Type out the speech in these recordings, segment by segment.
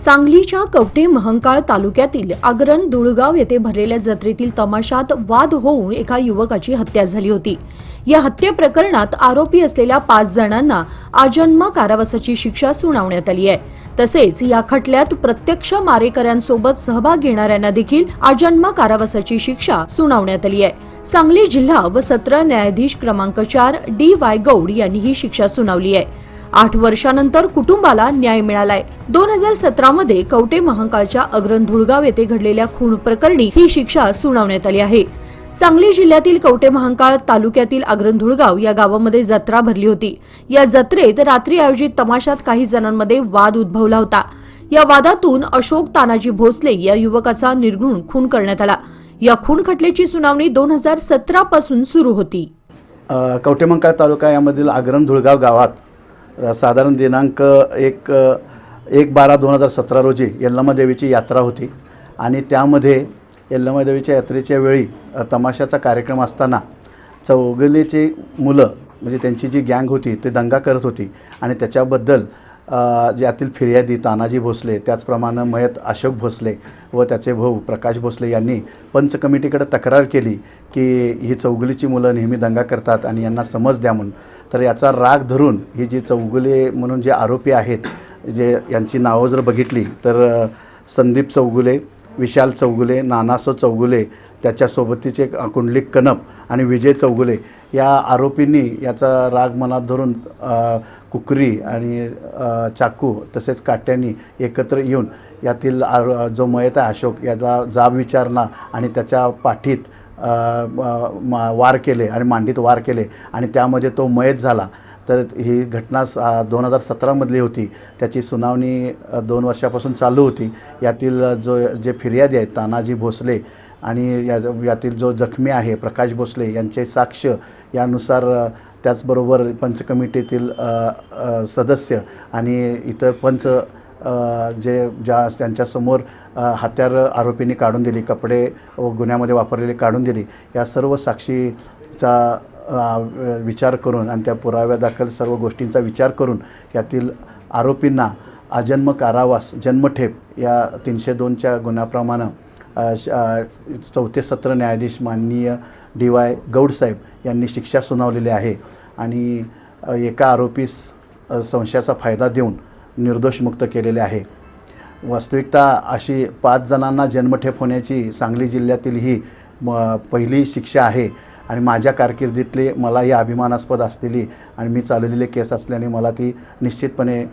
सांगलीच्या कवठे महंकाळ तालुक्यातील आगरण धुळगाव येथे भरलेल्या जत्रेतील तमाशात वाद होऊन एका युवकाची हत्या झाली होती. या हत्ये प्रकरणात आरोपी असलेल्या पाच जणांना आजन्म कारावासाची शिक्षा सुनावण्यात आली आहे. तसेच या खटल्यात प्रत्यक्ष मारेकऱ्यांसोबत सहभाग घेणाऱ्यांना देखील आजन्म कारावासाची शिक्षा सुनावण्यात आली आहे. सांगली जिल्हा व सत्र न्यायाधीश क्रमांक चार डी वाय गौड यांनी ही शिक्षा सुनावली आहे. आठ वर्षानंतर कुटुंबाला न्याय मिळालाय. दोन हजार सतरा मध्ये कवटे महांकाळच्या अग्रण धुळगाव येथे घडलेल्या खून प्रकरणी ही शिक्षा सुनावण्यात आली आहे. सांगली जिल्ह्यातील कवटे महांकाळ तालुक्यातील अग्रण धुळगाव या गावामध्ये जत्रा भरली होती. या जत्रेत रात्री आयोजित तमाशात काही जणांमध्ये वाद उद्भवला होता. या वादातून अशोक तानाजी भोसले या युवकाचा निर्घृण खून करण्यात आला. या खून खटल्याची सुनावणी दोन हजार सतरा पासून सुरू होती. अ, तालुका यामधील आग्रम धुळगाव गावात साधारण दिनांक एक एक बारा दोन हजार सतरा रोजी यल्लमा देवीची यात्रा होती. आणि त्यामध्ये यल्लमादेवीच्या यात्रेच्या वेळी तमाशाचा कार्यक्रम असताना चौगलेची मुलं म्हणजे त्यांची जी गँग होती ते दंगा करत होती. आणि त्याच्याबद्दल ज्यातील फिर्यादी तानाजी भोसले त्याचप्रमाणे मयत अशोक भोसले व त्याचे भाऊ प्रकाश भोसले यांनी पंच कमिटीकडे तक्रार केली की ही चौगुलीची मुलं नेहमी दंगा करतात आणि यांना समज द्या म्हणून. तर याचा राग धरून ही जी चौगुले म्हणून जे आरोपी आहेत जे यांची नावं जर बघितली तर संदीप चौगुले विशाल चौगुले नानासो चौगुले त्याच्यासोबतीचे एक कुंडलिक कनप आणि विजय चौगुले या आरोपींनी याचा राग मनात धरून कुकरी आणि चाकू तसेच काट्यांनी एकत्र येऊन यातील आरो जो मयत आहे अशोक याचा जाब विचारणा आणि त्याच्या पाठीत मा- वार केले आणि मांडीत वार केले आणि त्यामध्ये तो मयत झाला. तर ही घटना दोन हजार सतरामधली होती. त्याची सुनावणी दोन वर्षापासून चालू होती. यातील जो जे फिर्यादी आहेत तानाजी भोसले आणि या यातील जो जखमी आहे प्रकाश भोसले यांचे साक्ष यानुसार त्याचबरोबर पंच कमिटीतील सदस्य आणि इतर पंच जे ज्या त्यांच्यासमोर अ, हत्यार आरोपींनी काढून दिली कपडे व गुन्ह्यामध्ये वापरलेले काढून दिली या सर्व साक्षीचा विचार करून आणि त्या पुराव्यादाखल सर्व गोष्टींचा विचार करून यातील आरोपींना आजन्म कारावास जन्मठेप या तीनशे दोनच्या गुन्ह्याप्रमाणे चौथे सत्र न्यायाधीश माननीय डी वाय गौडसाहेब यांनी शिक्षा सुनावलेली आहे. आणि एका आरोपीस संशयाचा फायदा देऊन निर्दोष मुक्त केलेले आहे. वास्तविकता अशी पाच जणांना जन्मठेप होण्याची सांगली जिल्ह्यातील ही म पहिली शिक्षा आहे. आणि माझ्या कारकिर्दीतली मला ही अभिमानास्पद असलेली आणि मी चालवलेली केस असल्याने मला ती निश्चितपणे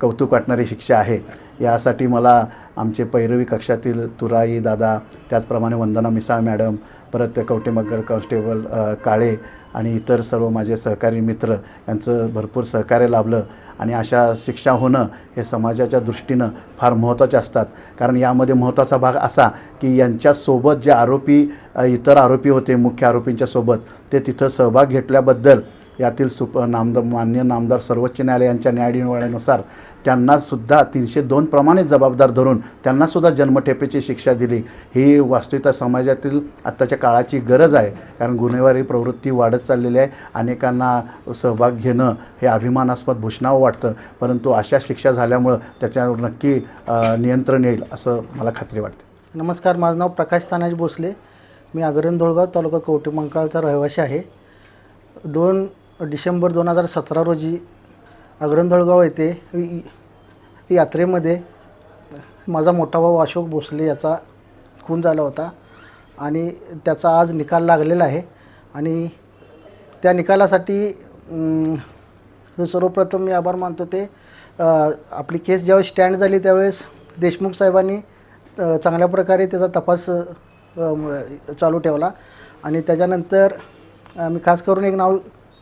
कौतुक वाटणारी शिक्षा आहे. यासाठी मला आमचे पैरवी कक्षातील तुराई दादा त्याचप्रमाणे वंदना मिसाळ मॅडम परत कवटेमगर कॉन्स्टेबल काळे आणि इतर सर्व माझे सहकारी मित्र यांचं भरपूर सहकार्य लाभलं आणि अशा शिक्षा होणं हे समाजाच्या दृष्टीनं फार महत्त्वाचे असतात. कारण यामध्ये महत्त्वाचा भाग असा की यांच्यासोबत जे आरोपी इतर आरोपी होते मुख्य आरोपींच्या सोबत ते तिथं सहभाग घेतल्याबद्दल यातील सुप नामदार मान्य नामदार सर्वोच्च न्यायालय यांच्या त्यांनासुद्धा तीनशे दोन प्रमाणे जबाबदार धरून त्यांनासुद्धा जन्मठेपेची शिक्षा दिली. ही वास्तविकता समाजातील आत्ताच्या काळाची गरज आहे. कारण गुन्हेगारी प्रवृत्ती वाढत चाललेली आहे. अनेकांना सहभाग घेणं हे अभिमानास्पद भूषणावं वाटतं. परंतु अशा शिक्षा झाल्यामुळं त्याच्यावर नक्की नियंत्रण येईल असं मला खात्री वाटते. नमस्कार. माझं नाव प्रकाश तानाजी भोसले. मी आगरण धुळगाव तालुका कवटेमंकाळचा रहिवासी आहे. दोन डिसेंबर दोन हजार सतरा रोजी अग्रंधळगाव येथे यात्रेमध्ये माझा मोठा भाऊ अशोक भोसले याचा खून झाला होता आणि त्याचा आज निकाल लागलेला आहे. आणि त्या निकालासाठी सर्वप्रथम मी आभार मानतो ते आपली केस ज्यावेळेस स्टँड झाली त्यावेळेस देशमुख साहेबांनी चांगल्या प्रकारे त्याचा तपास चालू ठेवला. आणि त्याच्यानंतर मी खास करून एक नाव